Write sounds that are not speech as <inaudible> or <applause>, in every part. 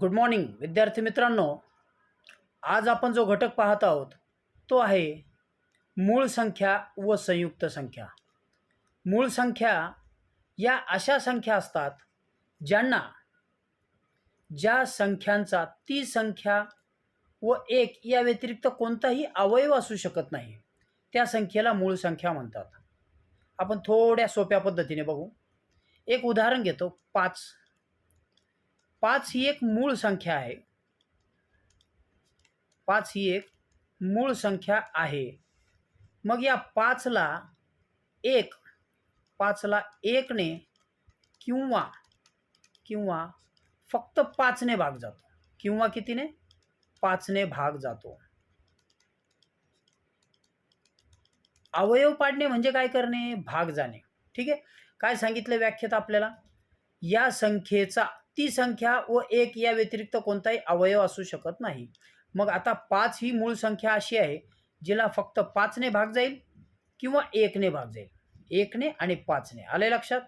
Good morning विद्यार्थी मित्रांनो. आज आपण जो घटक पाहत आहोत तो आहे मूळ संख्या व संयुक्त संख्या. मूळ संख्या या अशा संख्या असतात ज्यांना ज्या संख्यांचा ती संख्या व एक या व्यतिरिक्त कोणताही अवयव असू शकत नाही त्या संख्येला मूळ संख्या म्हणतात. आपण थोड्या सोप्या पद्धतीने बघू. एक उदाहरण घेतो पाच. पाच ही एक मूळ संख्या आहे. पाच ही एक मूळ संख्या आहे. मग या पाचला एक पाचला एकने किंवा किंवा फक्त पाचने भाग जातो. किंवा कितीने? पाचने भाग जातो. अवयव पाडणे म्हणजे काय करणे? भाग जाणे. ठीक आहे? काय सांगितलं व्याख्येत आपल्याला? या संख्येचा ती संख्या व एक या व्यतिरिक्त कोणताही अवयव असू शकत नाही. मग आता पाच ही मूळ संख्या अशी आहे जिला फक्त पाचने भाग जाईल किंवा एकने भाग जाईल. एकने आणि पाचने. आले लक्षात?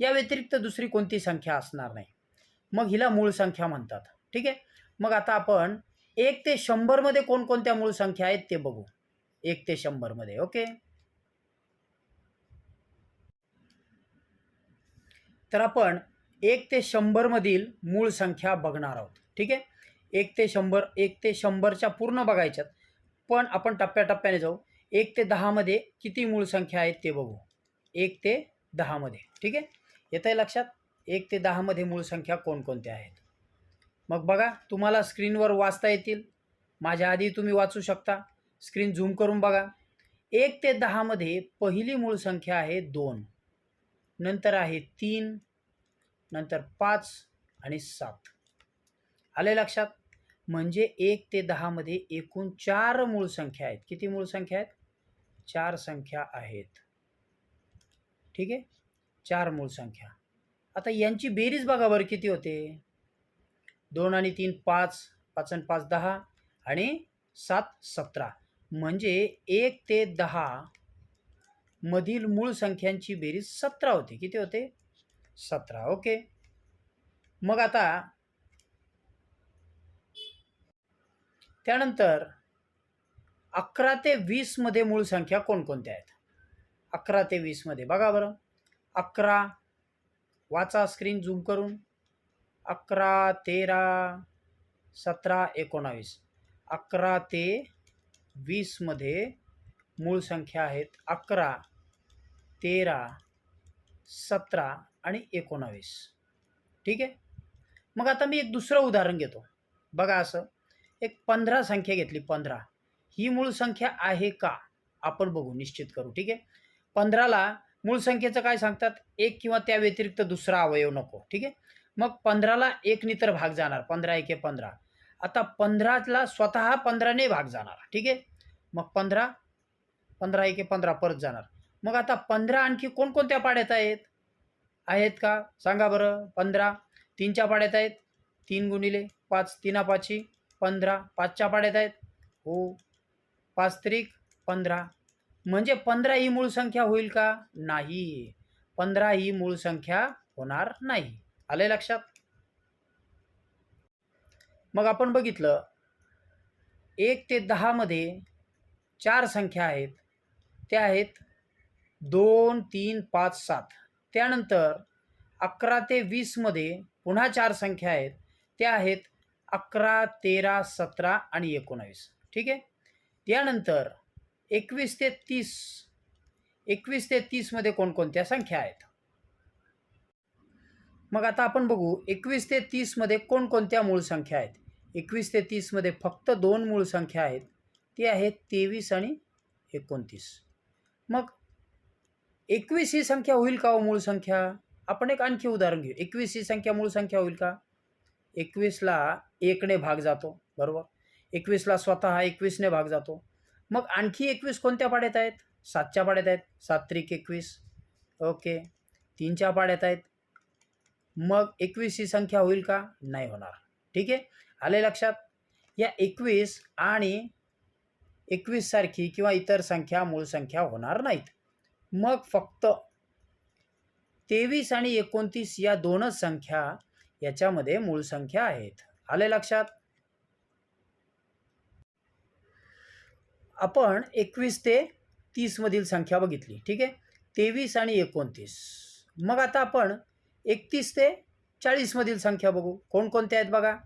या व्यतिरिक्त दुसरी कोणती संख्या असणार नाही. मग हिला मूळ संख्या म्हणतात. ठीक आहे? मग आता आपण एक ते शंभरमध्ये कोणकोणत्या मूळ संख्या आहेत ते बघू. एक ते शंभरमध्ये. ओके? तर आपण एक ते शंभरमधील मूळ संख्या बघणार आहोत. ठीक आहे? एक ते शंभर एक ते शंभरच्या पूर्ण बघायच्यात. पण आपण टप्प्याटप्प्याने जाऊ. एक ते दहामध्ये किती मूळ संख्या आहेत ते बघू. एक ते दहामध्ये. ठीक आहे? येतं आहे लक्षात? एक ते दहामध्ये मूळ संख्या कोणकोणत्या आहेत? मग बघा तुम्हाला स्क्रीनवर वाचता येतील. माझ्या आधी तुम्ही वाचू शकता. स्क्रीन झूम करून बघा. एक ते दहामध्ये पहिली मूळ संख्या आहे दोन. नंतर आहे तीन. नंतर पाच आणि सात. आले लक्षात? म्हणजे एक ते दहामध्ये एकूण चार मूळ संख्या आहेत. किती मूळ संख्या आहेत? चार संख्या आहेत. ठीक आहे? चार मूळ संख्या. आता यांची बेरीज बघा बरं किती होते. दोन आणि तीन पाच पाच आणि पाच दहा आणि सात सतरा. म्हणजे एक ते दहा मधील मूळ संख्यांची बेरीज सतरा होते. किती होते? सतरा. ओके. मग आता त्यानंतर अकरा ते वीसमध्ये मूळ संख्या कोणकोणत्या आहेत? अकरा ते वीसमध्ये बघा बरं. अकरा वाचा स्क्रीन झूम करून. अकरा तेरा सतरा एकोणावीस. अकरा ते वीसमध्ये मूळ संख्या आहेत अकरा तेरा सतरा आणि एकोणावीस. ठीक आहे? मग आता मी एक दुसरं उदाहरण घेतो. बघा असं. एक पंधरा संख्या घेतली पंधरा. ही मूळ संख्या आहे का? आपण बघू निश्चित करू. ठीक आहे? पंधराला मूळ संख्येचं काय सांगतात? एक किंवा त्या व्यतिरिक्त दुसरा अवयव नको. ठीक आहे? मग पंधराला एकनी तर भाग जाणार. पंधरा एके पंधरा. आता पंधराला स्वतः पंधराने भाग जाणार. ठीक आहे? मग पंधरा पंधरा एके पंधरा परत जाणार. मग आता पंधरा आणखी कोणकोणत्या पाड्यात आहेत? आहेत का? सांगा बरं. पंधरा. तीनच्या पाड्यात आहेत. तीन गुणिले पाच. तीना पाचशे. पंधरा. पाचच्या पाड्यात आहेत. हो. पाच त्रिक पंधरा. म्हणजे पंधरा ही मूळ संख्या होईल का? नाही. पंधरा ही मूळ संख्या होणार नाही. आले लक्षात? मग आपण बघितलं. एक ते दहामध्ये चार संख्या आहेत. त्या आहेत दोन तीन पाच सात. त्यानंतर अकरा ते वीसमध्ये पुन्हा चार संख्या आहेत. त्या आहेत अकरा तेरा सतरा आणि एकोणावीस. ठीक आहे? त्यानंतर एकवीस ते तीस एकवीस ते तीसमध्ये कोणकोणत्या संख्या आहेत? मग आता आपण बघू एकवीस ते तीसमध्ये कोणकोणत्या मूळ संख्या आहेत? एकवीस ते तीसमध्ये फक्त दोन मूळ संख्या आहेत. ती आहेत तेवीस आणि एकोणतीस. मग एकवीस ही संख्या होईल का हो मूळ संख्या? आपण एक आणखी उदाहरण घेऊ. एकवीस ही संख्या मूळ संख्या होईल का? एकवीसला एकने भाग जातो. बरोबर? एकवीसला स्वतः एकवीसने भाग जातो. मग आणखी एकवीस कोणत्या पाड्यात आहेत? सातच्या पाड्यात आहेत. सात त्रिक एकवीस. ओके. तीनच्या पाड्यात आहेत. मग एकवीस ही संख्या होईल का? नाही होणार. ठीक आहे? आले लक्षात? या एकवीस आणि एकवीससारखी किंवा इतर संख्या मूळ संख्या होणार नाहीत. मग फक्त तेवीस आणि एकोणतीस या दोनच संख्या याच्यामध्ये मूळ संख्या आहेत. आले लक्षात? आपण एकवीस ते तीसमधील संख्या बघितली ठीक आहे? तेवीस आणि एकोणतीस. मग आता आपण एकतीस ते चाळीसमधील संख्या बघू. कोणकोणत्या आहेत बघा?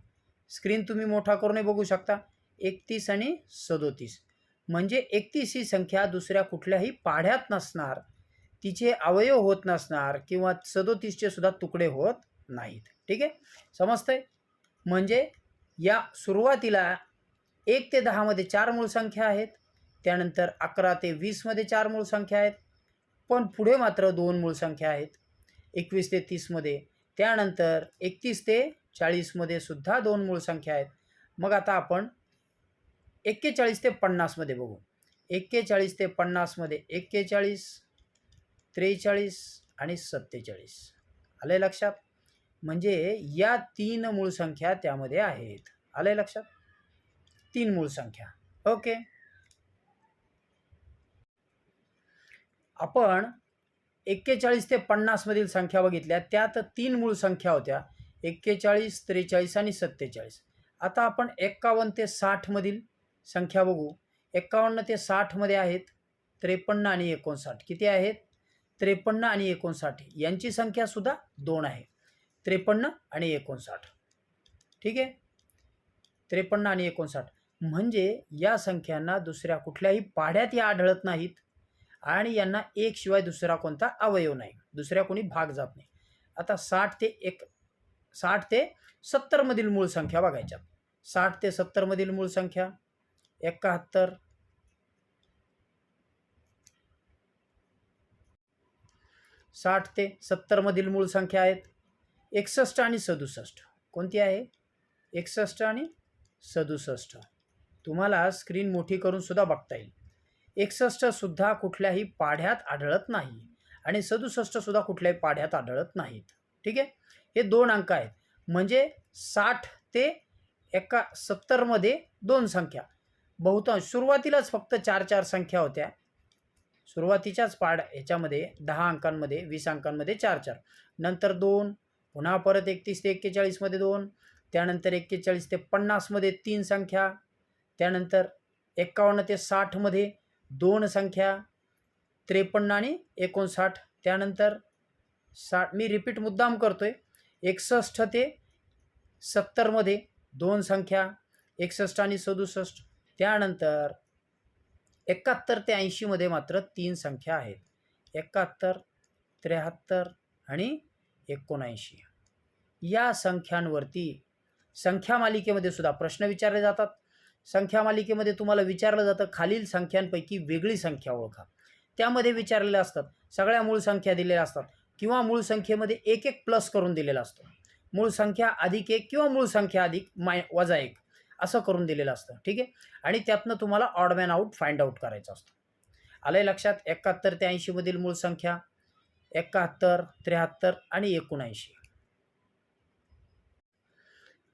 स्क्रीन तुम्ही मोठा करूनही बघू शकता. एकतीस आणि सदोतीस. म्हणजे एकतीस ही संख्या दुसऱ्या कुठल्याही पाढ्यात नसणार. तिचे अवयव होत नसणार किंवा सदोतीसचे सुद्धा तुकडे होत नाहीत. ठीक आहे? समजतंय? म्हणजे या सुरुवातीला एक ते दहामध्ये चार मूळ संख्या आहेत. त्यानंतर अकरा ते वीसमध्ये चार मूळ संख्या आहेत. पण पुढे मात्र दोन मूळ संख्या आहेत. एकवीस ते तीसमध्ये त्यानंतर एकतीस ते चाळीसमध्ये सुद्धा दोन मूळ संख्या आहेत. मग आता आपण एक्केचाळीस ते पन्नासमध्ये बघू. एक्केचाळीस ते पन्नासमध्ये एक्केचाळीस त्रेचाळीस आणि सत्तेचाळीस. आले लक्षात? म्हणजे या तीन मूळ संख्या त्यामध्ये आहेत. आले लक्षात? तीन मूळ संख्या. ओके. आपण एक्केचाळीस ते पन्नासमधील संख्या बघितल्या. त्यात तीन मूळ संख्या होत्या. एक्केचाळीस त्रेचाळीस आणि सत्तेचाळीस. आता आपण एक्कावन्न ते साठमधील संख्या बघू. एक्कावन्न ते साठमध्ये आहेत. त्रेपन्न आणि एकोणसाठ. किती आहेत? त्रेपन्न आणि एकोणसाठ. यांची संख्यासुद्धा दोन आहे. त्रेपन्न आणि एकोणसाठ. ठीक आहे? त्रेपन्न आणि एकोणसाठ. म्हणजे या संख्यांना दुसऱ्या कुठल्याही पाढ्यात या आढळत नाहीत आणि यांना एक शिवाय दुसरा कोणता अवयव नाही. दुसऱ्या कोणी भाग जात नाही. आता साठ ते एक साठ ते सत्तरमधील मूळ संख्या बघायच्या साठ ते सत्तरमधील मूळ संख्या. एकाहत्तर. साठ ते सत्तरमधील मूळ संख्या आहेत. एकसष्ट आणि सदुसष्ट. कोणती आहे? एकसष्ट आणि सदुसष्ट. तुम्हाला स्क्रीन मोठी करूनसुद्धा बघता येईल. एकसष्टसुद्धा कुठल्याही पाढ्यात आढळत नाही आणि सदुसष्टसुद्धा कुठल्याही पाढ्यात आढळत नाहीत. ठीक आहे? हे दोन अंक आहेत. म्हणजे साठ ते एका सत्तरमध्ये दोन संख्या. बहुतांश सुरुवातीलाच फक्त चार चार संख्या होत्या. सुरुवातीच्याच पाड ह्याच्यामध्ये दहा अंकांमध्ये वीस अंकांमध्ये चार चार नंतर दोन पुन्हा परत एकतीस ते एक्केचाळीसमध्ये दोन त्यानंतर एक्केचाळीस ते पन्नासमध्ये तीन संख्या त्यानंतर एक्कावन्न ते साठमध्ये दोन संख्या त्रेपन्न आणि एकोणसाठ. त्यानंतर साठ मी रिपीट मुद्दाम करतो आहे एकसष्ट ते सत्तरमध्ये दोन संख्या एकसष्ट आणि सदुसष्ट. त्यानंतर एकाहत्तर ते ऐंशीमध्ये मात्र तीन संख्या आहेत. एकाहत्तर त्र्याहत्तर आणि एकोणऐंशी. या संख्यांवरती संख्या मालिकेमध्ये सुद्धा प्रश्न विचारले जातात. संख्या मालिकेमध्ये तुम्हाला विचारलं जातं खालील संख्यांपैकी वेगळी संख्या ओळखा. त्यामध्ये विचारलेल्या असतात सगळ्या मूळ संख्या दिलेल्या असतात किंवा मूळ संख्येमध्ये एक एक प्लस करून दिलेला असतो. मूळ संख्या अधिक एक किंवा मूळ संख्या अधिक माय वजा एक. असं करून दिलेलं असतं. ठीक आहे? आणि त्यातनं तुम्हाला odd man out out find out करायचं असतं. आलंय लक्षात? एकाहत्तर ते ऐंशीमधील मूळ संख्या. एकाहत्तर त्र्याहत्तर आणि एकोणऐंशी.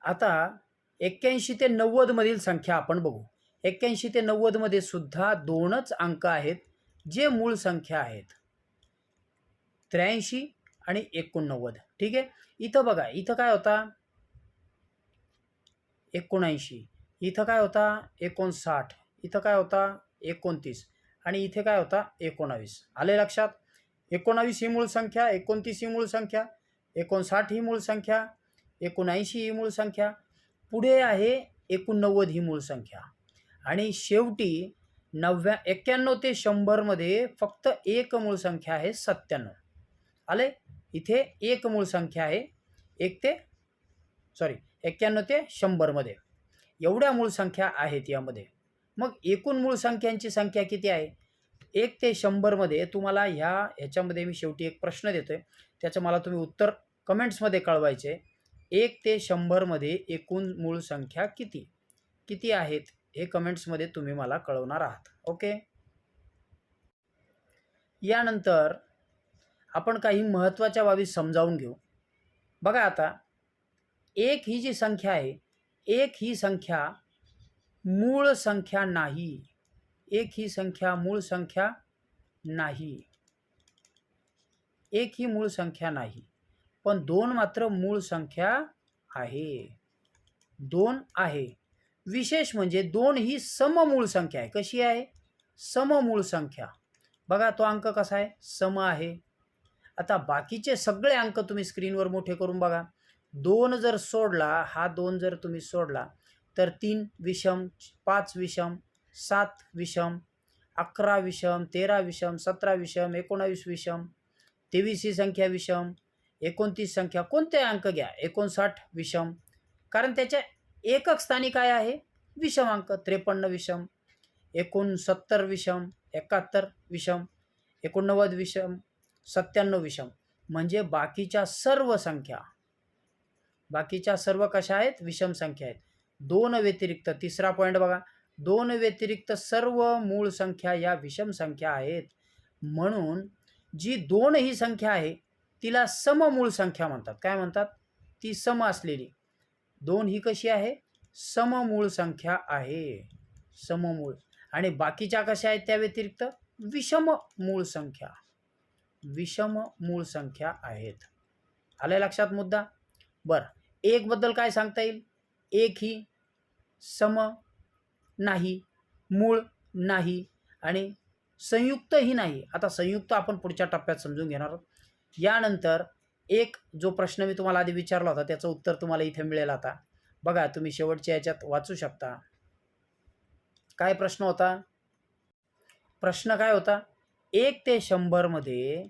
आता एक्क्याऐंशी ते नव्वदमधील संख्या आपण बघू. एक्क्याऐंशी ते नव्वदमध्ये सुद्धा दोनच अंक आहेत जे मूळ संख्या आहेत. त्र्याऐंशी आणि एकोणनव्वद. ठीक आहे? इथं बघा इथं काय होता? एकोणऐंशी. इथं काय होता? एकोणसाठ. इथं काय होता? एकोणतीस. आणि इथे काय होता? एकोणावीस. आले लक्षात? एकोणावीस ही मूळ संख्या एकोणतीस ही मूळ संख्या एकोणसाठ ही मूळ संख्या एकोणऐंशी ही मूळ संख्या. पुढे आहे एकोणनव्वद ही मूळ संख्या. आणि शेवटी नव्या एक्क्याण्णव ते शंभरमध्ये फक्त एक मूळ संख्या आहे सत्त्याण्णव. आले? इथे एक मूळ संख्या आहे. एक ते सॉरी एक्क्याण्णव ते शंभरमध्ये. एवढ्या मूळ संख्या आहेत यामध्ये. मग एकूण मूळ संख्यांची संख्या किती आहे? एक ते शंभरमध्ये तुम्हाला ह्या ह्याच्यामध्ये मी शेवटी एक प्रश्न देतो आहे त्याचं मला तुम्ही उत्तर कमेंट्समध्ये कळवायचे. एक ते शंभरमध्ये एकूण मूळ संख्या किती? किती आहेत? हे कमेंट्समध्ये तुम्ही मला कळवणार आहात. ओके? यानंतर आपण काही महत्त्वाच्या बाबी समजावून घेऊ. बघा आता एक ही जी संख्या आहे एक ही संख्या मूळ संख्या नाही. एक ही संख्या मूळ संख्या नाही. एक ही मूळ संख्या नाही. पण दोन मात्र मूळ संख्या आहे. दोन आहे. विशेष म्हणजे दोन ही सममूळ संख्या आहे. कशी आहे? सममूळ संख्या. बघा तो अंक कसा आहे? सम आहे. आता बाकीचे सगळे अंक तुम्ही स्क्रीनवर मोठे करून बघा. दोन जर सोडला हा दोन जर तुम्ही सोडला तर तीन विषम पाच विषम सात विषम अकरा विषम तेरा विषम सतरा विषम एकोणावीस विषम तेवीस ही संख्या विषम एकोणतीस संख्या कोणते अंक घ्या? एकोणसाठ विषम. कारण त्याच्या एकक स्थानी काय आहे? विषम अंक त्रेपन्न विषम एकोणसत्तर विषम एकाहत्तर विषम एकोणनव्वद विषम सत्त्याण्णव विषम. म्हणजे बाकीच्या सर्व संख्या बाकीच्या सर्व कशा आहेत? विषम संख्या आहेत. दोन व्यतिरिक्त तिसरा पॉईंट बघा. दोन व्यतिरिक्त सर्व मूळ संख्या या विषम संख्या आहेत. म्हणून जी दोन ही संख्या आहे तिला सममूळ संख्या म्हणतात. काय म्हणतात? ती सम असलेली. दोन ही कशी आहे? सममूळ संख्या आहे. सममूळ आणि बाकीच्या कशा आहेत त्या व्यतिरिक्त? विषम मूळ संख्या. विषम मूळ संख्या आहेत. आलं लक्षात मुद्दा? बरं. एकबद्दल काय सांगता येईल? एक ही सम नाही मूळ नाही आणि संयुक्तही नाही. आता संयुक्त आपण पुढच्या टप्प्यात समजून घेणार आहोत. यानंतर एक जो प्रश्न मी तुम्हाला आधी विचारला होता त्याचं उत्तर तुम्हाला इथे मिळेल आता. बघा तुम्ही शेवटच्या याच्यात वाचू शकता. काय प्रश्न होता? प्रश्न काय होता? एक ते शंभरमध्ये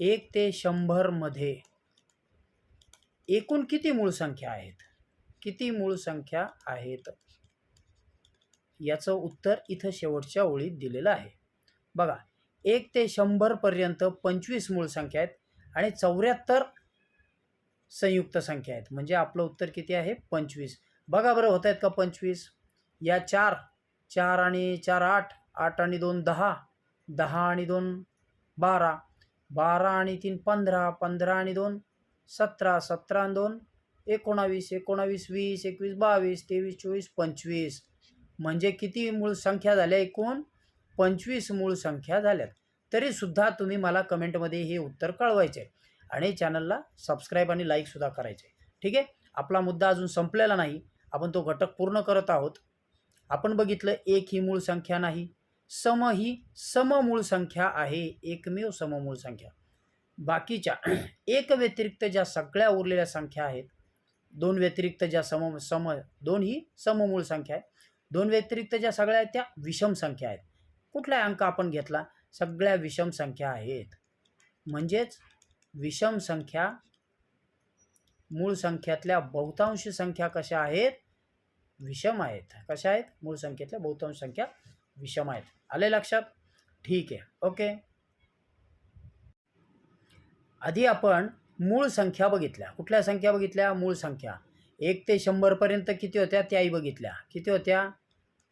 एक ते शंभरमध्ये एकूण किती मूळ संख्या आहेत? किती मूळ संख्या आहेत? याचं उत्तर इथं शेवटच्या ओळीत दिलेलं आहे. बघा एक ते शंभरपर्यंत पंचवीस मूळ संख्या आहेत आणि चौऱ्याहत्तर संयुक्त संख्या आहेत. म्हणजे आपलं उत्तर किती आहे? पंचवीस. बघा बरं होत आहेत का पंचवीस? या चार चार आणि चार आठ आठ आणि दोन दहा दहा आणि दोन बारा बारा आणि तीन पंधरा पंधरा आणि दोन सतरा सतरा दोन एकोणावीस एकोणावीस वीस एकवीस बावीस तेवीस चोवीस पंचवीस. म्हणजे किती मूळ संख्या झाल्या एकूण? पंचवीस मूळ संख्या झाल्यात. तरीसुद्धा तुम्ही मला कमेंटमध्ये हे उत्तर कळवायचे आहे. आणि चॅनलला सबस्क्राईब आणि लाईकसुद्धा करायचे ठीक आहे? आपला मुद्दा अजून संपलेला नाही. आपण तो घटक पूर्ण करत आहोत. आपण बघितलं एक ही मूळ संख्या नाही. सम ही सममूळ संख्या आहे. एकमेव सममूळ संख्या. बाकीच्या <clears throat> एक व्यतिरिक्त ज्या सगळ्या उरलेल्या संख्या आहेत दोन व्यतिरिक्त ज्या सम सम दोन ही सममूळ संख्या आहे दोन व्यतिरिक्त ज्या सगळ्या आहेत त्या विषम संख्या आहेत. कुठलाही अंक आपण घेतला सगळ्या विषम संख्या आहेत. म्हणजेच विषम संख्या मूळ संख्यातल्या बहुतांश संख्या कशा आहेत? विषम आहेत. कशा आहेत? मूळ संख्येतल्या बहुतांश संख्या विषम आहेत. आले लक्षात? ठीक आहे. ओके. आधी आपण मूळ संख्या बघितल्या. कुठल्या संख्या बघितल्या? मूळ संख्या. एक ते शंभरपर्यंत किती होत्या? त्याही बघितल्या. किती होत्या?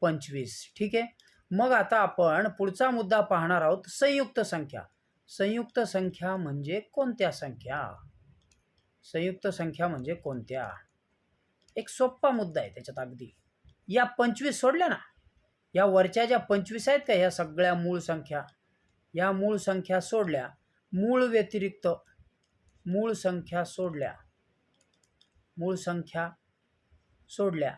पंचवीस. ठीक आहे? मग आता आपण पुढचा मुद्दा पाहणार आहोत संयुक्त संख्या. संयुक्त संख्या म्हणजे कोणत्या संख्या? संयुक्त संख्या म्हणजे कोणत्या? एक सोप्पा मुद्दा आहे त्याच्यात अगदी. या पंचवीस सोडल्या ना? या वरच्या ज्या पंचवीस आहेत का ह्या सगळ्या मूळ संख्या? या मूळ संख्या सोडल्या. मूळ व्यतिरिक्त मूळ संख्या सोडल्या. मूळ संख्या सोडल्या.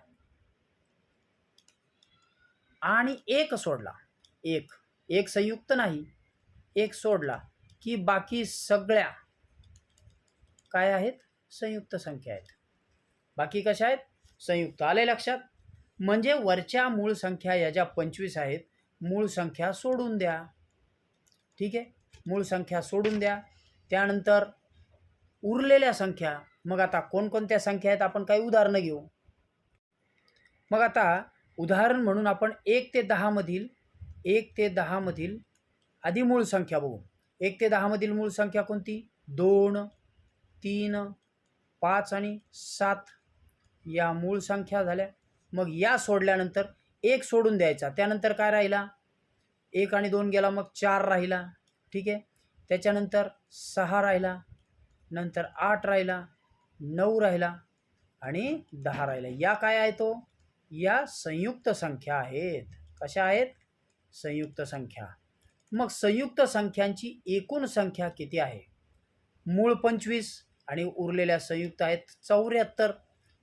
आणि एक सोडला. एक. एक संयुक्त नाही. एक सोडला. की बाकी सगळ्या काय आहेत? संयुक्त संख्या आहेत. बाकी कशा आहेत? संयुक्त. आले लक्षात? म्हणजे वरच्या मूळ संख्या या ज्या पंचवीस आहेत मूळ संख्या सोडून द्या. ठीक आहे? मूळ संख्या सोडून द्या. त्यानंतर उरलेल्या संख्या मग आता कोणकोणत्या संख्या आहेत आपण काही उदाहरणं घेऊ. मग आता उदाहरण म्हणून आपण एक ते दहामधील एक ते दहामधील आधी मूळ संख्या बघू. एक ते दहामधील मूळ संख्या कोणती? दोन तीन पाच आणि सात. या मूळ संख्या झाल्या. मग या सोडल्यानंतर एक सोडून द्यायचा. त्यानंतर काय राहिला? एक आणि दोन गेला मग चार राहिला. ठीक आहे? त्याच्यानंतर सहा राहिला नंतर आठ राहिला नऊ राहिला आणि दहा राहिला. या काय आहे तो? या संयुक्त संख्या आहेत. कशा आहेत? संयुक्त संख्या. मग संयुक्त संख्यांची एकूण संख्या किती आहे? मूळ पंचवीस आणि उरलेल्या संयुक्त आहेत चौऱ्याहत्तर.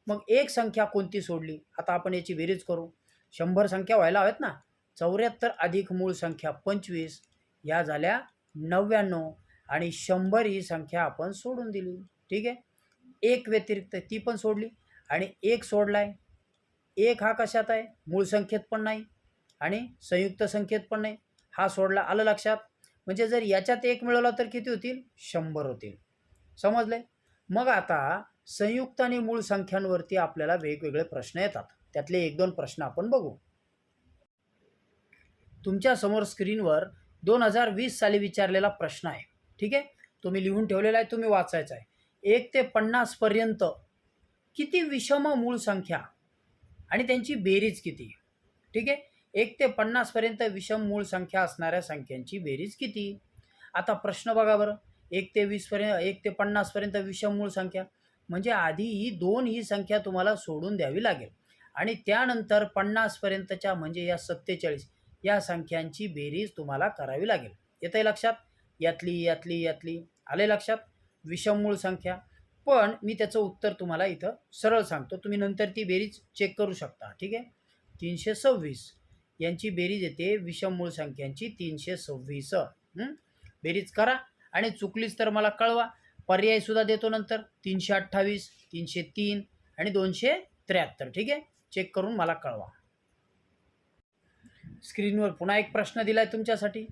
मग एक संख्या कोणती सोडली? आता आपण याची बेरीज करू. शंभर संख्या व्हायला हव्यात ना? चौऱ्याहत्तर अधिक मूळ संख्या पंचवीस या झाल्या नव्याण्णव आणि शंभर ही संख्या आपण सोडून दिली. ठीक आहे? एक व्यतिरिक्त ती पण सोडली आणि एक सोडला आहे एक हा कशात आहे? मूळ संख्येत पण नाही आणि संयुक्त संख्येत पण नाही. हा सोडला आलं लक्षात? म्हणजे जर याच्यात एक मिळवला तर किती होतील? शंभर होतील. समजले मग आता संयुक्त आणि मूळ संख्यांवरती आपल्याला वेगवेगळे प्रश्न येतात. त्यातले एक दोन प्रश्न आपण बघू. तुमच्यासमोर स्क्रीनवर दोन हजार वीस साली विचारलेला प्रश्न आहे. ठीक आहे? तुम्ही लिहून ठेवलेला आहे तुम्ही वाचायचा आहे. एक ते पन्नासपर्यंत किती विषम मूळ संख्या आणि त्यांची बेरीज किती? ठीक आहे? एक ते पन्नासपर्यंत विषम मूळ संख्या असणाऱ्या संख्यांची बेरीज किती? आता प्रश्न बघा बरं. एक ते वीसपर्यंत एक ते पन्नासपर्यंत विषम मूळ संख्या म्हणजे आधी ही दोन ही संख्या तुम्हाला सोडून द्यावी लागेल. आणि त्यानंतर पन्नासपर्यंतच्या म्हणजे या सत्तेचाळीस या संख्यांची बेरीज तुम्हाला करावी लागेल. येतं आहे लक्षात? यातली यातली यातली. आले लक्षात? विषममूळ संख्या. पण मी त्याचं उत्तर तुम्हाला इथं सरळ सांगतो. तुम्ही नंतर ती बेरीज चेक करू शकता. ठीक आहे? तीनशे सव्वीस. यांची बेरीज येते विषममूळ संख्यांची तीनशे सव्वीस. बेरीज करा. आणि चुकलीच तर मला कळवा. पर्यायसुद्धा देतो नंतर. तीनशे अठ्ठावीस तीनशे तीन आणि दोनशे त्र्याहत्तर. ठीक आहे? चेक करून मला कळवा. स्क्रीनवर पुन्हा एक प्रश्न दिला आहे तुमच्यासाठी.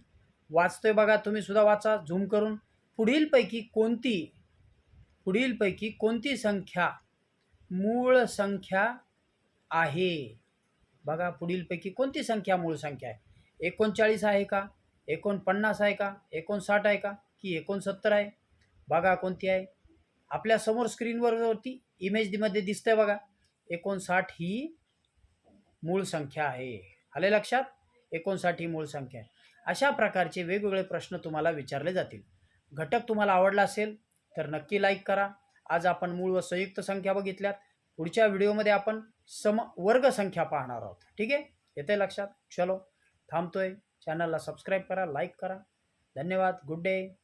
वाचतोय बघा तुम्ही सुद्धा वाचा झूम करून. पुढीलपैकी कोणती पुढीलपैकी कोणती संख्या मूळ संख्या आहे? बघा पुढीलपैकी कोणती संख्या मूळ संख्या आहे? एकोणचाळीस आहे का? एकोणपन्नास आहे का? एकोणसाठ आहे का? की एकोणसत्तर आहे? बघा कोणती आहे. आपल्यासमोर स्क्रीनवरती इमेजमध्ये दिसतंय बघा. एकोणसाठ ही मूळ संख्या आहे. आले लक्षात? एकोणसाठ ही मूळ संख्या आहे. अशा प्रकारचे वेगवेगळे प्रश्न तुम्हाला विचारले जातील. घटक तुम्हाला आवडला असेल तर नक्की लाईक करा. आज आपण मूळ व संयुक्त संख्या बघितल्यात. पुढच्या व्हिडिओमध्ये आपण सम वर्ग संख्या पाहणार आहोत. ठीक आहे? येते लक्षात? चलो थांबतोय. चॅनलला सबस्क्राईब करा लाईक करा. धन्यवाद. Good day